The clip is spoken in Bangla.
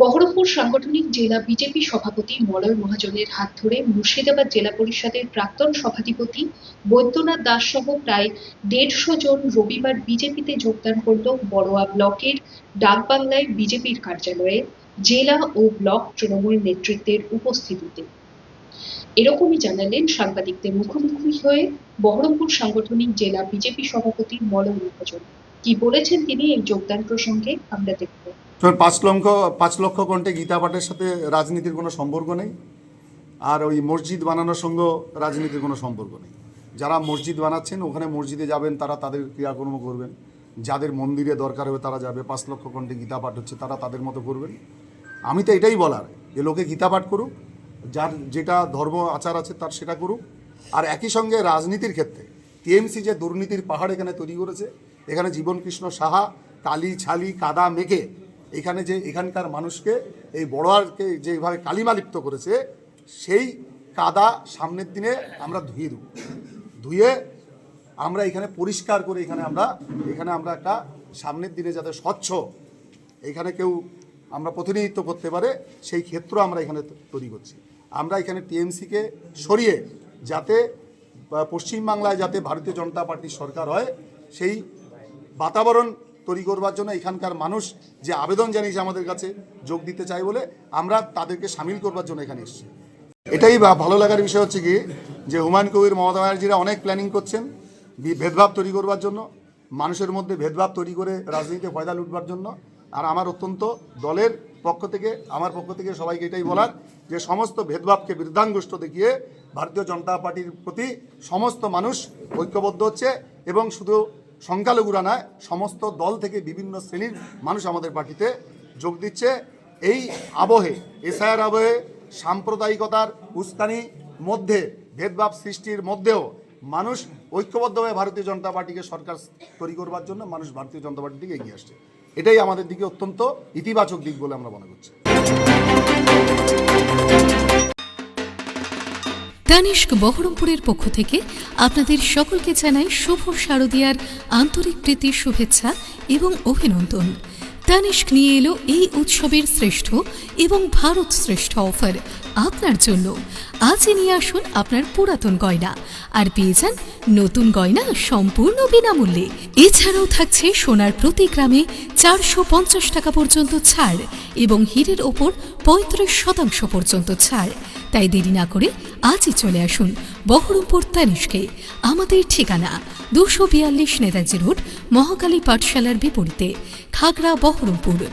বহরমপুর সাংগঠনিক জেলা বিজেপি সভাপতি মলয় মহাজনের হাত ধরে মুর্শিদাবাদ জেলা পরিষদের প্রাক্তন সভাধিপতি বৈদ্যনাথ দাস সহ প্রায় দেড়শো জন রবিবার বিজেপিতে যোগদান করল বড়োয়া ব্লকের ডাকবাংলায় বিজেপির কার্যালয়ে জেলা ও ব্লক তৃণমূল নেতৃত্বের উপস্থিতিতে। এরকমই জানালেন সাংবাদিকদের মুখোমুখি হয়ে বহরমপুর সাংগঠনিক জেলা বিজেপি সভাপতি মলয় মহাজন। কি বলেছেন তিনি এই যোগদান প্রসঙ্গে আমরা দেখব। পাঁচ লক্ষ পাঁচ লক্ষ কণ্ঠে গীতা পাঠের সাথে রাজনীতির কোনো সম্পর্ক নেই? আর ওই মসজিদ বানানোর সঙ্গে রাজনীতির কোনো সম্পর্ক নেই? যারা মসজিদ বানাচ্ছেন, ওখানে মসজিদে যাবেন, তারা তাদের ক্রিয়াকর্ম করবেন। যাদের মন্দিরে দরকার হবে, তারা যাবে। পাঁচ লক্ষ কণ্ঠে গীতা পাঠ হচ্ছে, তারা তাদের মতো করবেন। আমি তো এটাই বলার, যে লোকে গীতা পাঠ করুক, যার যেটা ধর্ম আচার আছে, তার সেটা করুক। আর একই সঙ্গে রাজনীতির ক্ষেত্রে, টিএমসি যে দুর্নীতির পাহাড় এখানে তৈরি করেছে এখানে জীবন কৃষ্ণ সাহা, কালি ছালি, কাদা, মেঘে। এখানে যে এখানকার মানুষকে, এই বড়োয়ারকে যেভাবে কালিমালিপ্ত করেছে, সেই কাদা সামনের দিনে আমরা ধুয়ে দেবো। ধুয়ে আমরা এখানে পরিষ্কার করে এখানে আমরা এখানে আমরা একটা সামনের দিনে যাতে স্বচ্ছ, এখানে কেউ আমরা প্রতিনিধিত্ব করতে পারে, সেই ক্ষেত্র আমরা এখানে তৈরি করছি। আমরা এখানে টিএমসিকে সরিয়ে যাতে পশ্চিমবাংলায় যাতে ভারতীয় জনতা পার্টির সরকার হয়, সেই বাতাবরণ তৈরি করবার জন্য এখানকার মানুষ যে আবেদন জানিয়েছে আমাদের কাছে, যোগ দিতে চাই বলে আমরা তাদেরকে সামিল করবার জন্য এখানে এসেছি। এটাই ভালো লাগার বিষয় হচ্ছে কি, যে হুমায়ুন কবির, মমতা ব্যানার্জিরা অনেক প্ল্যানিং করছেন ভেদভাব তৈরি করবার জন্য, মানুষের মধ্যে ভেদভাব তৈরি করে রাজনীতিতে ফয়দা লুটবার জন্য, আর আমার অত্যন্ত দলের পক্ষ থেকে, আমার পক্ষ থেকে সবাইকে এটাই বলার যে সমস্ত ভেদভাবকে বৃদ্ধাঙ্গুষ্ট দেখিয়ে ভারতীয় জনতা পার্টির প্রতি সমস্ত মানুষ ঐক্যবদ্ধ হচ্ছে এবং শুধু সংখ্যালঘুরা নয় সমস্ত দল থেকে বিভিন্ন শ্রেণির মানুষ আমাদের পার্টিতে যোগ দিচ্ছে। এই আবহে, এসআইআর আবহে সাম্প্রদায়িকতার উস্কানি মধ্যে, ভেদভাব সৃষ্টির মধ্যেও মানুষ ঐক্যবদ্ধভাবে ভারতীয় জনতা পার্টিকে সরকার তৈরি করবার জন্য মানুষ ভারতীয় জনতা পার্টির দিকে এগিয়ে আসছে। এটাই আমাদের দিকে অত্যন্ত ইতিবাচক দিক বলে আমরা মনে করছি। তানিষ্ক বহরমপুরের পক্ষ থেকে আপনাদের সকলকে জানাই শুভ শারদীয়ার আন্তরিক প্রীতি, শুভেচ্ছা এবং অভিনন্দন। তানিষ্ক নিয়ে এলো এই উৎসবের শ্রেষ্ঠ এবং ভারত শ্রেষ্ঠ অফার আপনার জন্য। আজই নিয়ে আসুন আপনার পুরাতন গয়না আর পেয়ে যান নতুন গয়না সম্পূর্ণ বিনামূল্যে। এছাড়াও থাকছে সোনার প্রতি গ্রামে চারশো পঞ্চাশ টাকা পর্যন্ত ছাড় এবং হীরের ওপর পঁয়ত্রিশ শতাংশ পর্যন্ত ছাড়। তাই দেরি না করে আজই চলে আসুন বহরমপুর তানিশকে আমাদের ঠিকানা দুশো বিয়াল্লিশ নেতাজি রোড, মহাকালী পাঠশালার বিপরীতে, খাগড়া বহরমপুর।